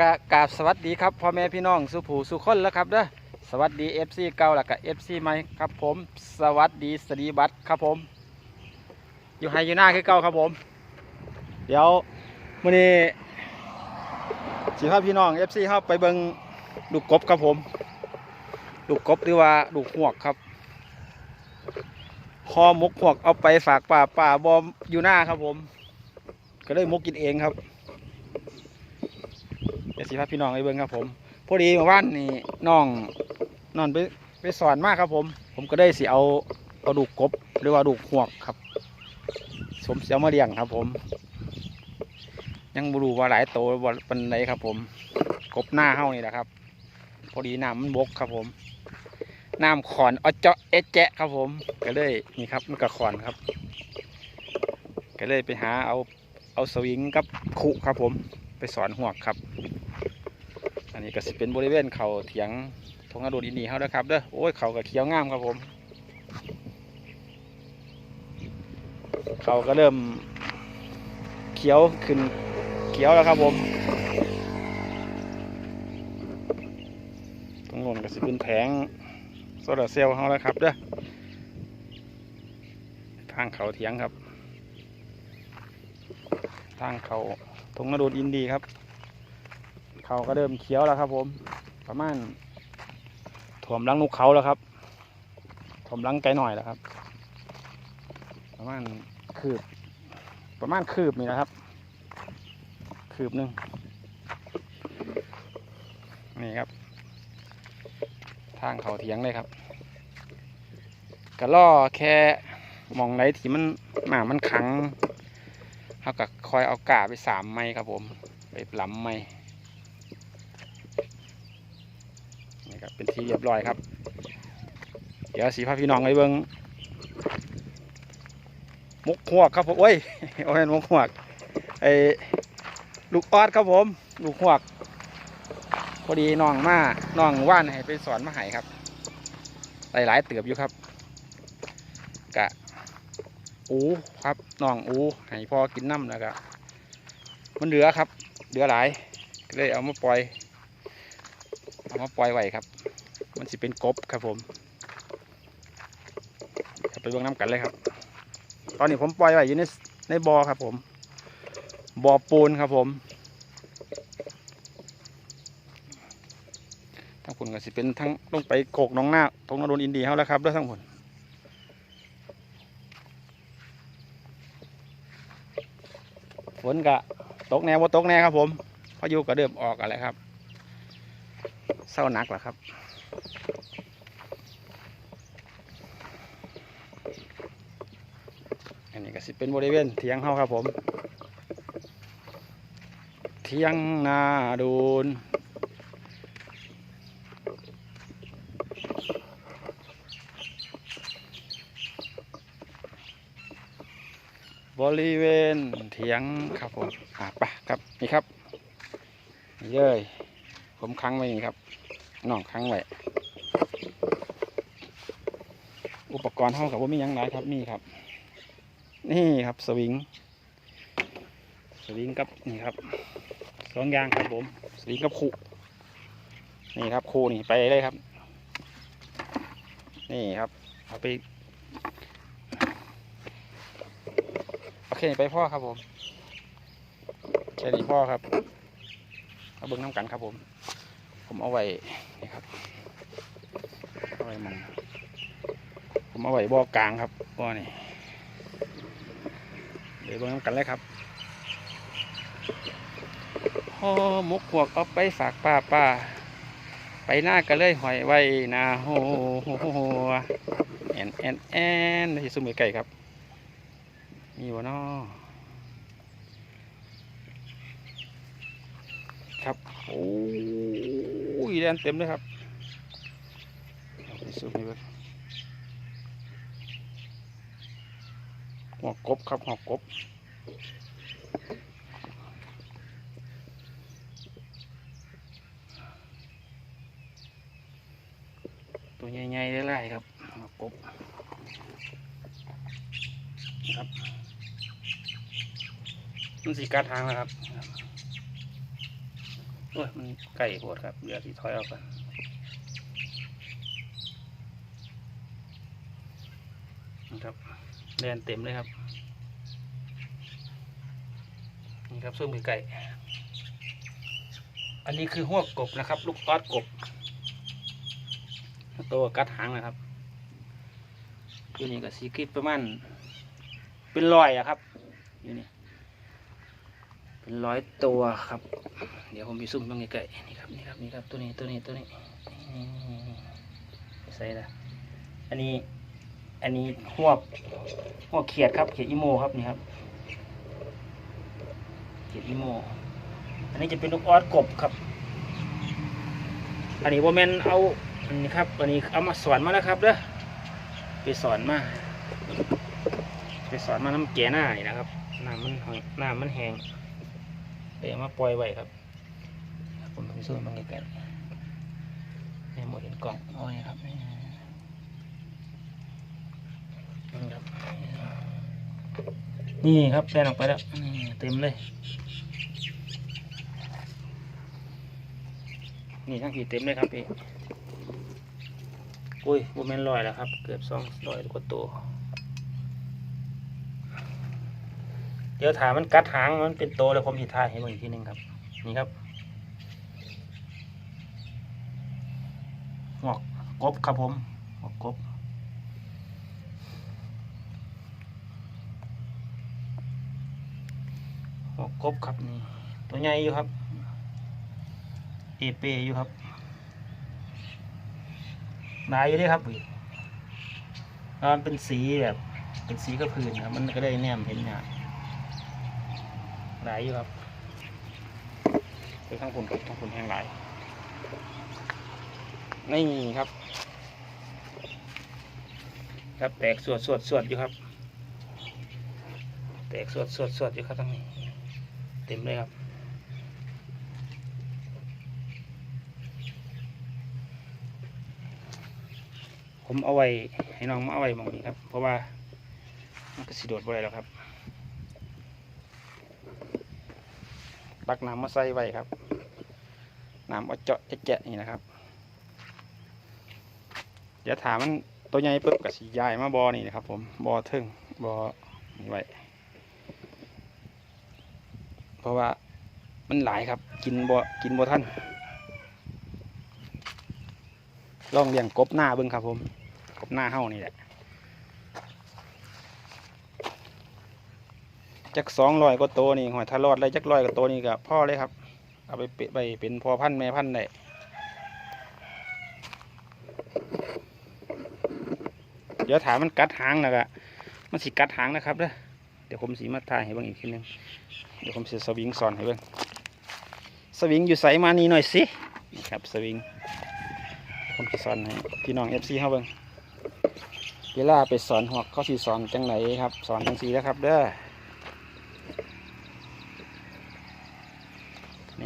กะกราบสวัสดีครับพ่อแม่พี่น้องสุผูสุคนแล้วครับเด้อสวัสดี FC เก่าแล้วก็ FC ใหม่ครับผม สวัสดีสดีบัตครับผม อยู่ไฮอยู่หน้าคือเก่าครับผม เดี๋ยวมื้อนี้สิพาพี่น้อง FC เข้าไปเบิงลูกกบครับผม ลูกกบหรือว่าลูกหวกครับคอมกหวกเอาไปฝากป่าป่าบอมอยู่หน้าครับผม ก็เลยมกกินเองครับเดี๋ยวสิพาพี่น้องไปเบิ่งครับ ผม พอดีเมื่อวานนี่น้องนอนไปไปสอนมากครับผม ผมก็ได้สิเอาเอาดูกกบหรือว่าดูกหวกครับ สมเสียวมาเลี้ยงครับ ผม ยังบรูว่าหลายโตบ่ปันไหนครับ ผม กบหน้าเฮานี่แหละครับ พอดีน้ำมันบกครับผม น้ำขอนอเจาะเอแจะ ครับผม ก็เลยนี่ครับมันก็ขอนครับ ก็เลยไปหาเอาเอาสวิงกับขุครับผม ไปสอนหวกครับ อันนี้ก็สิเป็นบริเวณเขาเถียงทงนาดูดีนีเขานะครับเด้อโอ้ยเขาก็เขียวงามครับผม เขาก็เริ่มเขี้ยวขึ้นเขี้ยวแล้วครับผมตรงโน้นก็สิเป็นแผง โซลาเซลล์เขาแล้วครับเด้อทางเขาเถียงครับ ทางเขาทงนาดูอินดีครับ เขาก็เริ่มเขียวแล้วครับ ผม ประมาณถ่วมลังนุกเขาแล้วครับถ่วมลังไกลหน่อยแล้วครับ ประมาณคืบ ประมาณคืบนี่นะครับ คืบหนึ่งนี่ครับางเขาเถียงเลยครับกระล่อแค่มองไหนที่มันหมามันขังเขาก็คอยเอากาไปสามไม้ครับผม ไปหลำไม้นี่ครับเป็นที่เรียบร้อยครับ เดี๋ยวสีพาพี่น้องไปเบิ้งมุกหวกครับผมโอ้ยโอ้ยมุกหวกไอ้ลูกออดครับผม ลูกหวก พอดีน้องมาน้องว่านให้ไปสอนมาให้ครับ หลายๆเติบอยู่ครับ กะอูครับน้องอูให้พอกินน้ำแล้วก็มันเหลือครับ เหลือหลายก็เลยเอามาปล่อย เอามาปล่อยไว้ครับ มันสิเป็นกบครับผมไปเบิ่งน้ำกันเลยครับ ตอนนี้ผมปล่อยไว้อยู่ในในบ่อครับผม บ่อปูนครับผม ทั้งผลก็สิเป็นทั้งลงไปโขกน้องหน้าทงนรนอินดีเขาแล้วครับด้วยทั้งผลฝนกะตกแนวว่าตกแนวครับผมพายุก็เริ่มออกอะไรครับเศร้าหนักหรอครับอันนี้ก็สิเป็นบริเวณเทียงเฮาครับผม เทียงนาดูน ริเวณเทียงครับผมอะไปครับนี่ครับนี่เลยผมค้างไว้นี่ครับน้องค้างไว้อุปกรณ์เท่ากับว่ามียังไรครับนี่ครับ นี่ครับสวิง สวิงกับนี่ครับสองยางครับผม สวิงกับคู่นี่ครับคู่นี่ไปเลยครับ นี่ครับเอาไป โอเคไปพ่อครับผมแค่นี้พ่อครับเอาเบิ้งน้ำกันครับผม ผมเอาไว้นี่ครับเอาไว้มองผมเอาไว้บ่อกลางครับบ่อนี่เดี๋ยวเบิ้งน้ำกันเลยครับห่อหมกพวกเอาไปฝากป้าป้าไปหน้ากันเลยหอยไว้นาโฮโฮโฮโฮแอนแอนแอนที่ซุ้มไก่ครับ มีวะนาะครับโอ้ยแดนเต็มเลยครับเอาไปซุปนี่เว้ยหัวกบครับหัวกบตัวใหญ่ๆไล่ครับมากบครับ มันสีกัดทางแล้วครับโอ้ยมันไก่โหดครับเดี๋ยวที่ถอยออกกันนะครับแดนเต็มเลยครับนี่ครับส้มคือไก่ อันนี้คือหัวกบนะครับ ลูกออดกบ ตัวกัดหางนะครับอยู่นี่ก็สีคลิปประมาณเป็นรอยอะครับอยู่นี่ เป็นร้อยตัวครับ เดี๋ยวผมไปซุ่มตรงนี้ไก่นี่ครับนี่ครับนี่ครับตัวนี้ตัวนี้ตัวนี้ใส่ละอันนี้อันนี้หัวหัวเขียดครับเขียดอีโมครับนี่ครับ เขียดอีโม อันนี้จะเป็นลูกออดกบครับ อันนี้โมเมนเอาอันนี้ครับอันนี้เอามาสอนมาแล้วครับเด้อไปสอนมาไปสอนมาน้ำแก่หน้านี่นะครับน้ำมันหอยน้ำมันแห้ง เดี๋ยวมาปล่อยไว้ครับ ผมไปสู้มันไกลๆให้หมดเห็นกล่องเอาไว้ครับนี่ครับนี่ครับแซนออกไปแล้วนี่เต็มเลย นี่ทั้งขีดเต็มเลยครับพี่ อุ้ยบแมนลอยแล้วครับ เกือบสองลอยกว่าตัว เดี๋ยวถามมันกัดหางมันเป็นโตแล้วผมหิทายให้เบิ่งอีกทีหนึงครับ นี่ครับหมอกกบครับผมหมอกกบหมอกกบครับนี่ตัวใหญ่อยู่ครับเอเปอยู่ครับหนาอยู่ด้วยครับมันเป็นสีแบบเป็นสีกระพื้นครับมันก็ได้แนมเห็นเนี่ย หลายอยู่ครับไปข้างผลกับข้างผลแห้งหลายนี่ครับ ครับแตกสวดสวดสวดอยู่ครับ แตกสวดสวดสวดอยู่ครับทั้งนี้ เต็มเลยครับผมเอาไว้ให้น้องมาเอาไว้มองนี้ครับ เพราะว่ามันก็สิโดดบ่ได้แล้วครับ ตักน้ำมาใส่ไว้ครับน้ำเอาเจาะแจะนี่นะครับ เดี๋ยวถามมันตัวใหญ่ปุ๊บกับสียายมาบอนี่นะครับ ผมบอทึ่งบอนี่ไว้เพราะว่ามันหลายครับ กินบ่กินบ่ท่านลองเลี้ยงกบหน้าเบิ่งครับผม กบหน้าเฮ้านี่แหละ จักสองร้อยก็โตนี่หอยทารอดได้จักร้อยก็โตนี่ก็พ่อเลยครับ เอาไปเปไปเป็นพ่อพันธุ์แม่พันธุ์ได้เดี๋ยวถามมันกัดหางนะกะมันสิกัดหางนะครับเด้อเดี๋ยวผมสีมาถ่ายให้เบิ่งอีกทีนึงเดี๋ยวผมเสียสวิงสอนให้เบิ่งสวิงอยู่ใสมานี่หน่อยสินี่ครับสวิงผมจะสอนให้พี่น้องเอฟซีเขาเบิ่งเวลาไปสอนหอกเขาสิสอนจังไหนครับ สอนจังสีแล้วครับเด้อ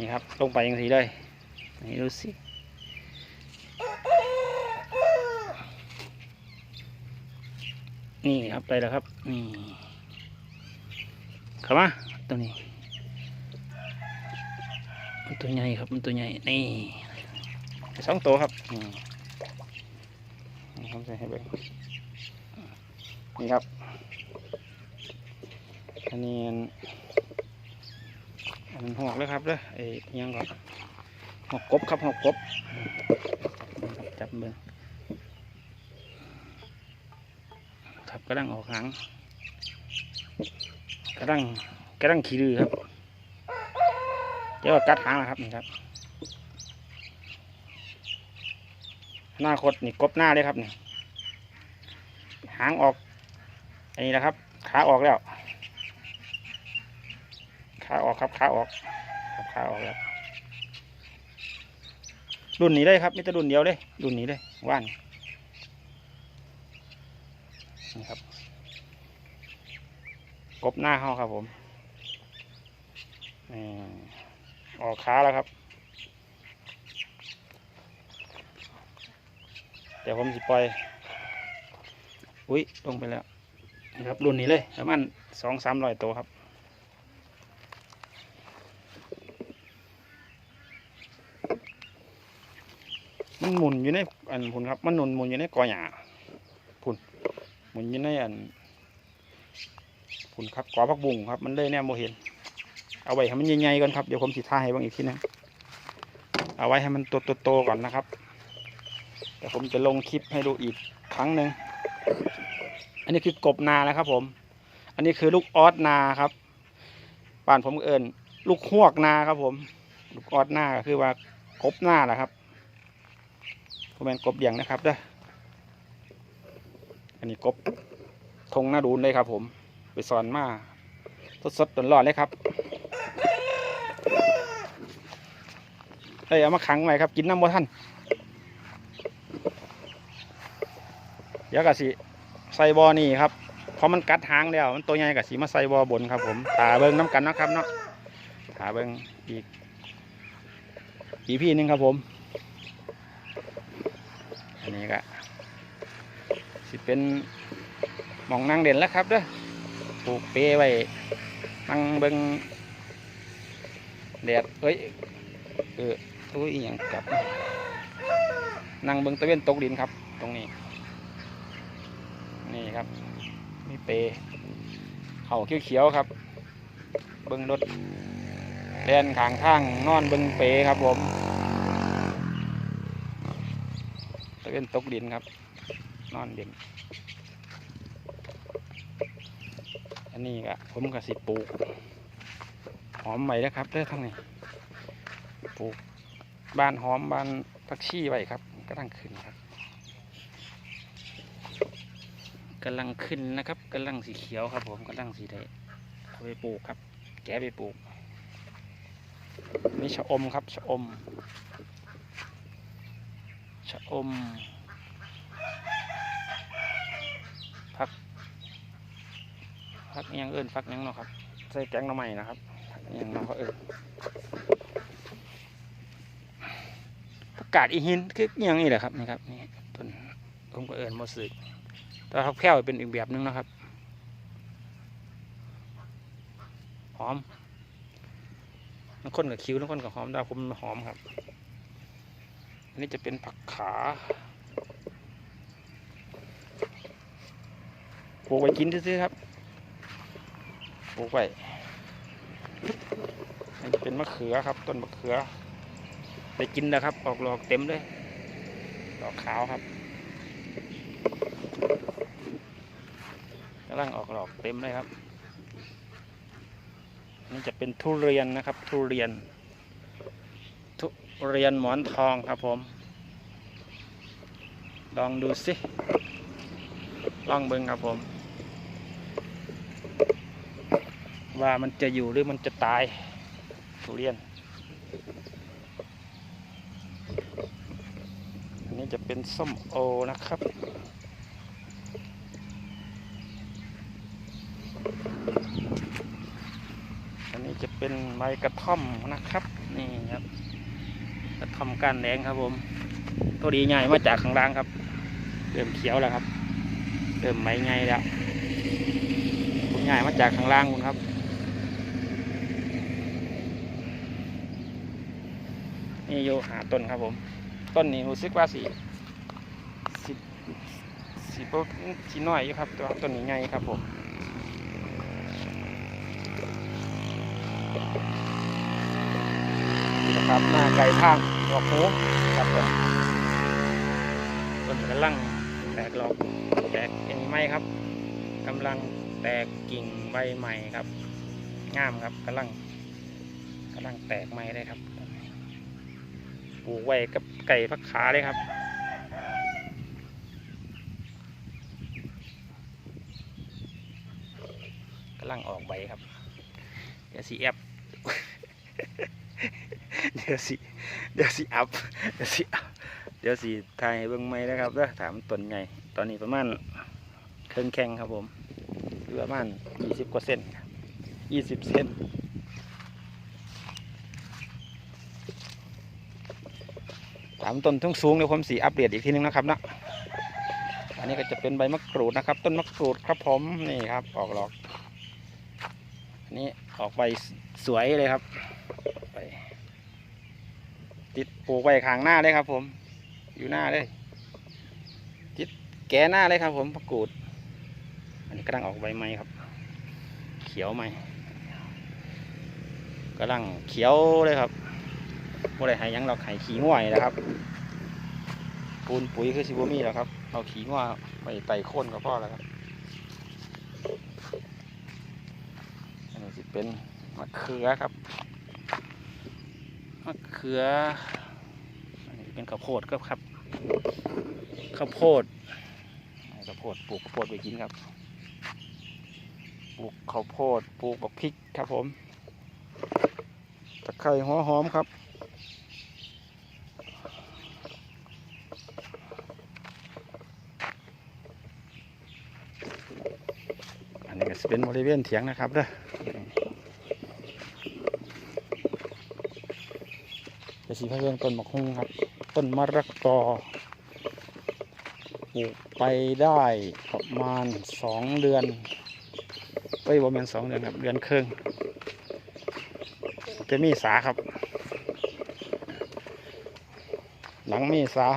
นี่ครับ ลงไปจังสีเลย นี่ดูสิ นี่ครับไปแล้วครับ นี่เข้ามาตัวนี้ มันตัวใหญ่ครับ มันตัวใหญ่ นี่สองตัวครับนี่นี่ผมจให้เบิ่งนี่ครับอันนี้ อันหอกเลยครับเด้อไอ้ยังก่อนหอกกบครับหอกกบจับเบิ่งครับกระดังออกหางกระดังกระดังขี้ดื้อครับเดี๋ยวกัดหางนะครับนี่ครับหน้าคดนี่กบหน้าเลยครับนี่หางออกอันนี้นะครับ ขาออกแล้ว ขาออกครับขาออกครับขาออกแล้วรุ่นนี้เลยครับมิตรรุ่นเดียวเลยรุ่นนี้เลยว่านนี่ครับกบหน้าเขาครับผมนี่ออกขาแล้วครับ เดี๋ยวผมสิปล่อย อุ้ยลงไปแล้วนะครับรุ่นนี้เลยประมาณสองสามร้อยตัวครับ มันหมุนอยู่ในอันพุ่นครับ มันหนุนหมุนอยู่ในกอหญ้าพุ่นหมุนอยู่ในอันพุ่นครับกอพักบุ้งครับ มันเลยเนี่ยโมเห็น เอาไว้ให้มันใหญ่ๆก่อนครับ เดี๋ยวผมสิท่าให้เบางอีกทีนึงเอาไว้ให้มันตัวโตๆก่อนนะครับเดี๋ยวผมจะลงคลิปให้ดูอีกครั้งหนึ่ง อันนี้คือกบนานะครับ ผม อันนี้คือลูกออสนาครับบ้านผมเอิญลูกหวกนาครับผม ลูกออสนาก็คือว่ากบหน้าแหละครับ ผมนกบเลี้ยงนะครับเด้ออันนี้กบทงหน้าดูนเลยครับ ผม ไปสอนมาสดๆร้อนๆเลยครับเอ้ยเอามาขังไว้ครับ กินน้ำบ่ท่านเดี๋ยวกะสิใส่บอนี่ครับเพราะมันกัดหางแล้วมันตัวใหญ่กะสิมาใส่บอบนครับ ผมถาเบิ้งน้ำกันนะครับเนาะถาเบิ้งอีกอีพี่หนึงครับผม อันนี้ก็สิเป็นหมองนั่งเด่นแล้วครับเด้อปลูกเปไว้นั่งเบิงแดดเอ้ยเอออุ้ยอย่างกลับนั่งเบิงตะเวนตกดินครับ ตรงนี้ นี่ครับมีเปเขาเขียวๆครับ เบิงรถแล่นขางทางนอนเบิงเปครับผมตะ เวนตกดินครับ นอนเด่นอันนี้ก็ผมก็สิปลูก หอมใหม่นะครับเด้อทั้งนี้ปลูกบานหอมบานผักชีไว้ครับก็ตั้งขึ้นครับกำลังขึ้นนะครับกำลังสีเขียวครับผมกำลังสีแดงเอาไปปลูกครับ แกะไปปลูก นี่ชะอมครับชะอม ชะอมพักพักยังเอิญพักยังเนาะครับ ใส่แกงหน่อไม้นะครับพักยังเนาะเขาเอิญผักกาดอีหินคือยังนี่แหละครับนี่ครับนี่ต้นผมก็เอิญมอสึกแต่ผักแพรวเป็นอีกแบบหนึงนะครับหอมน้ำข้นกับคิ้วน้ำข้นกับหอมดาวผมหอมครับ อันนี้จะเป็นผักขาปลูกไว้กินซื้อครับปลูกไว้อันนี้เป็นมะเขือครับ ต้นมะเขือไปกินนะครับ ออกดอกเต็มเลยดอกขาวครับกำลังออกดอกเต็มเลยครับนี่จะเป็นทุเรียนนะครับ ทุเรียน เรียนหมอนทองครับผม ลองดูสิ ลองเบิ่งครับผม ว่ามันจะอยู่หรือมันจะตายทุเรียน อันนี้จะเป็นส้มโอนะครับอันนี้จะเป็นใบกระท่อมนะครับ นี่ครับ กระท่อมก้นแดงครับผม ตัวดีใหญ่มาจากข้างล่างครับเริ่มเขียวแล้วครับเริ่มใบใหญ่แล้วใหญ่มาจากข้างล่างคุณครับนี่โยหาต้นครับผม ต้นนี้รู้สึกว่าสีสีสีโปสีน้อยอยู่ครับตัวต้นนี้ใหญ่ครับผมนะครับหน้าไก่ทาง ดอกหูครับผมต้นกำลังแตกหลอกแตกเอ็นไม้ครับกำลังแตกกิ่งใบใหม่ครับงามครับกำลังกำลังแตกไม้เลยครับปลูกไว้กับไก่พักขาเลยครับกำลังออกใบครับเดี๋ยวสีแอปเดี๋ยวสิ เดี๋ยวสิอัพเดี๋ยวสิอัพเดี๋ยวสิถ่ายให้เบิ่งใหม่นะครับเด้อถามต้นไงตอนนี้ประมาณเครื่องแข้งครับผมประมาณยี่สิบกว่าเซนยี่สิบเซนถามต้นทุ่งสูงเดี๋ยวผมสีอัปเดตอีกทีนึงนะครับนะอันนี้ก็จะเป็นใบมะกรูดนะครับ ต้นมะกรูดครับผมนี่ครับ ออกดอกอันนี้ออกใบสวยเลยครับไป ติดปลูกไว้ข้างหน้าเลยครับ ผม อยู่หน้าเลย ติดแกหน้าเลยครับ ผมมะกรูด อันนี้กำลังออกใบไม้ครับ เขียวไหมกำลังเขียวเลยครับบ่ได้ห้หยังเราไข่ขี้ง่วยนะครับ ปูนปุ๋ยคือซิบมีแล้วครับ เอาขี้ง่วไปไต่โค่นก็พอแล้วครับ อันนี้เป็นมะเขือครับ มะเขืออันนี้เป็นข้าวโพดครับครับข้าวโพดข้าวโพดปลูกข้าวโพดไปกินครับปลูกข้าวโพดปลูกบักพริกครับผมตะไคร้หัวหอมครับอันนี้ก็จะเป็นบริเวณเถียงนะครับเด้อ จะสีพะเรื่องต้นมะฮุงครับ ต้นมะระกอปลูกไปได้ประมาณสองเดือนเอ้ประมาณสองเดือนครับ เดือนครึ่งจะมีสาครับ หลังมีสา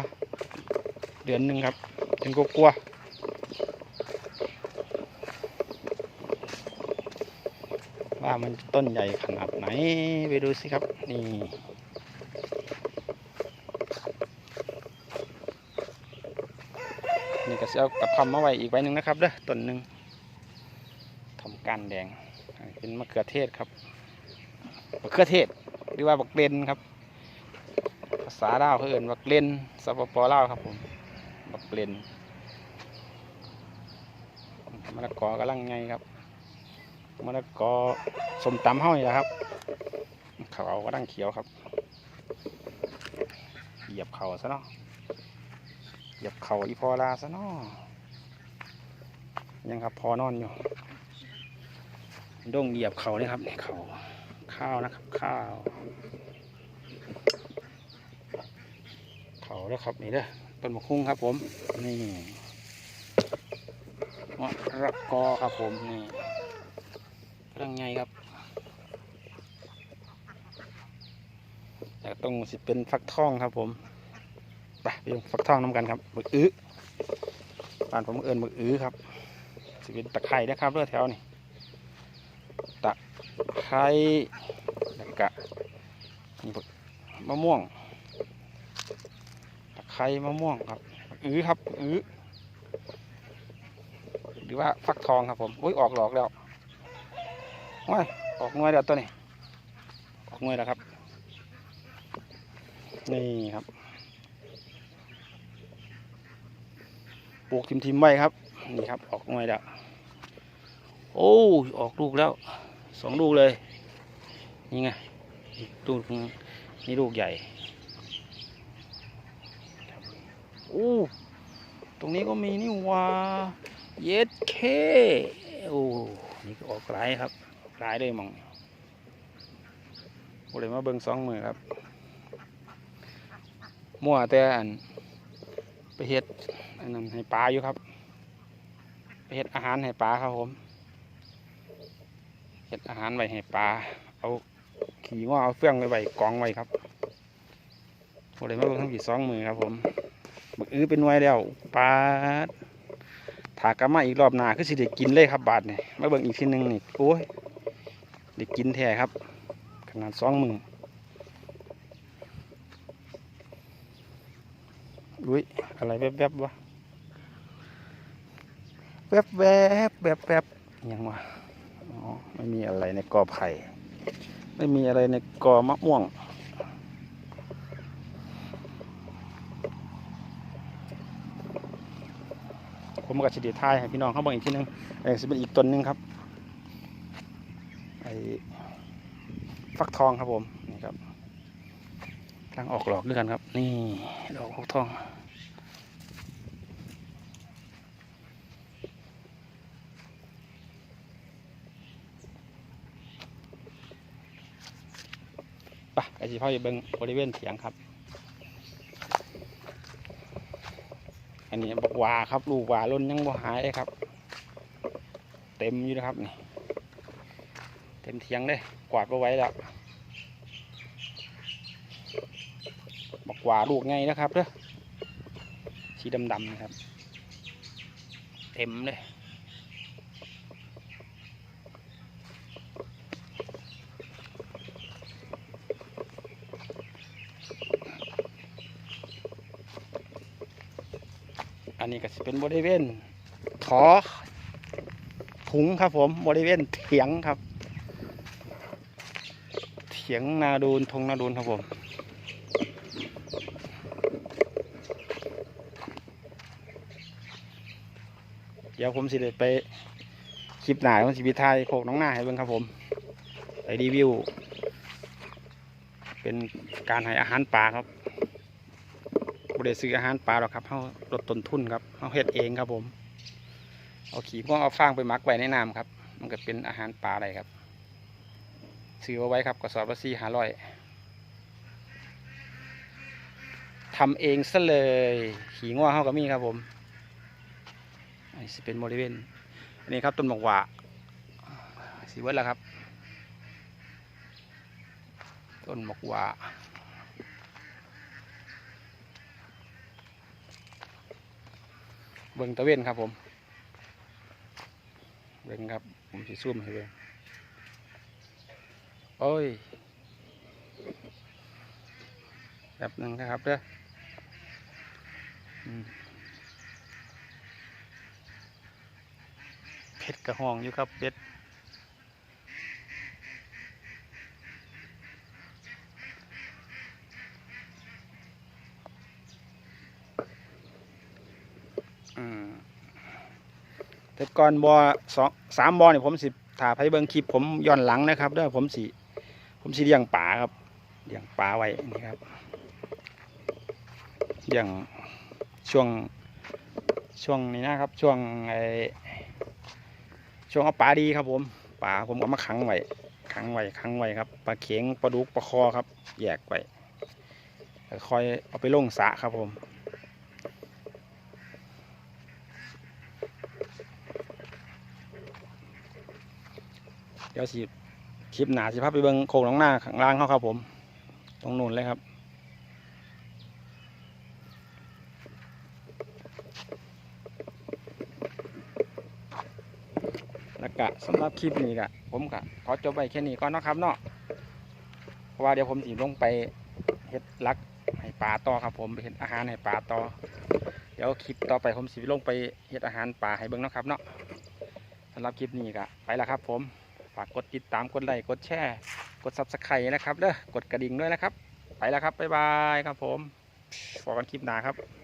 เดือนหนึ่งครับเป็นกลัวว่ามันต้นใหญ่ขนาดไหน ไปดูสิครับ นี่ ก็จะเอากับคำมาไว้อีกใบหนึ่งนะครับเด้อต้นหนึ่งทำการแดงเป็นมะเขือเทศครับมะเขือเทศหรือว่าบักเลนครับ ภาษาลาวเขาเอ่นบักเลนสปปลาวครับผมบักเลนมะละกอกำลังไงครับมะละกอสมตำเฮ้านี่แหละครับเขาเอากำลังเขียวครับเหยียบเขาซะเนาะ ยียบเข่าอีพอลาซะเนาะยังครับพอนอนอยู่ด้งเหยียบเข่านี่ครับเข่าข้าวนะครับข้าว เข่าแล้วครับนี่เด้อต้นมะคุ้งครับ ผม นี่มะระกอครับผมนี่กำลังไงครับแต่ตรงสิเป็นฟักทองครับผม ไปไปฟักทองน้ำกันครับหมึกอื้อบ้านผมเอิญหมึกอื้อครับสิเป็นตะไคร้นะครับเรือแถวนี่ตะไคร้แล้วก็นี่บักมะม่วงตะไคร้มะม่วงครับอื้อครับหมึกอื้อหรือว่าฟักทองครับผมอุ้ยออกหลอกแล้วว้ายออกหน่วยแล้วตัวนี้ออกหน่วยแล้วครับ นี่ครับ ลูกทิมทิมๆไว้ครับนี่ครับออกหน่วยแล้วโอ้ออกลูกแล้วสองลูกเลยนี่ไงอีกลูกหนึ่งนี่ลูกใหญ่โอ้ตรงนี้ก็มีนี่ว่าเย็ดเคโอ้นี่ก็ออกหลายครับออกหลายเลยมองโอ้เลยมาเบิ่งสองมือครับมั่วแต่อันไปเฮ็ด อันนั้นให้ปลาอยู่ครับเฮ็ดอาหารให้ปลาครับผมเฮ็ดอาหารไว้ให้ปลา เอาขี่ง้อเอาเฟื่องไว้ไว้กองไว้ครับโอ้เลยมาเบิ่งทั้งกี่สองมือครับผมบักอื้อเป็นหน่วยแล้วปลาถากลับมาอีกรอบหน้าคือสิได้กินเลยครับบาทเนี่ยมาเบิ่งอีกทีหนึงนี่โอ้ยได้กินแท้ครับ ขนาดสองมืออุ้ยอะไรแวบๆวะ วบแวบแบบแบบยังวะอ๋อไม่มีอะไรในกอไผ่ไม่มีอะไรในกอมะม่วง ผมกับชิดีทายให้พี่น้องเขาบอกอีกทีนึงเออจะเป็นอีกต้นนึงครับไอ้ฟักทองครับผมนี่ครับกำลังออกดอกด้วยกันครับ นี่ดอกฟักทอง ไปไอ้สิพ่ออยู่เบิงบริเวณเถียงครับ อันนี้บอกว่าครับลูกว่าล้นยังบ่หายครับ เต็มอยู่นะครับนี่ เต็มเทียงเลยกวาดไปไว้แล้วบอกว่าลูกไงนะครับเด้อสีดำๆนะครับ เต็มเลย อันนี้ก็จะเป็นบริเวณขอถุงครับผมบริเวณเถียงครับ เถียงนาดูนทงนาดูนครับผมเดี๋ยวผมสิเดไปคลิปหนาของชีวิตไทยโคกน้องหน้าให้เบิ่งครับผมไปรีวิว เป็นการให้อาหารปลาครับ บริซื้ออาหารปลาหรอกครับเขาลดต้นทุนครับเขาเฮ็ดเองครับผม เอาขี้พวกเอาฟางไปมักไว้ในน้ำครับ มันก็เป็นอาหารปลาอะไรครับ ซื้อเอาไว้ครับกระสอบละสี่ห้าร้อยทำเองซะเลย ขี่ง้อเขาก็มีครับผมอันนี้เป็นบริเวณอันนี้ครับต้นหมกหว่าสีเวิร์ดแล้วครับ ต้นหมกหว่า เบิ่งตะเวนครับผมเบิ่งครับ ผมสิซูมให้เบิ่งโอ้ยแบบหนึ่งนะครับเด้อเพชรกระห้องอยู่ครับเพชร แต่ก่อนบอสองสามบอเนี่ยผมสิถ่าไปเบิงคลิปผมย้อนหลังนะครับเด้อผมสิผมสิเลี้ยงป่าครับเลี้ยงป่าไว้นี่ครับเลี้ยงช่วงช่วงนี้นะครับ ช่วงไอช่วงเอาปลาดีครับผมปลาผมเอามาขังไว้ขังไว้ขังไว้ครับปลาเข็งปลาดุกปลาคอครับ แยกไว้ค่อยเอาไปลงสะครับผม เดี๋ยวสิคลิปหนาสิพาไปเบิ้งโคงหน้องหน้าข้างล่างเขาครับผม ตรงนู้นเลยครับแล้วก็สำหรับคลิปนี้ก็ผมก็ขอจบไปแค่นี้ก่อนนะครับเนาะเพราะว่าเดี๋ยวผมสิลงไปเฮ็ดลักให้ปลาต่อครับผมไปเฮ็ดอาหารให้ปลาต่อเดี๋ยวคลิปต่อไปผมสิลงไปเฮ็ดอาหารปลาให้เบิ่งเนาะครับเนาะสำหรับคลิปนี้ก็ไปแล้วครับผม ฝากกดติดตามกดไลค์กดแชร์กดซับสไครต์นะครับเด้อกดกระดิ่งด้วยนะครับ ไปแล้วครับบ๊ายบายครับผมพบกันคลิปหน้าครับ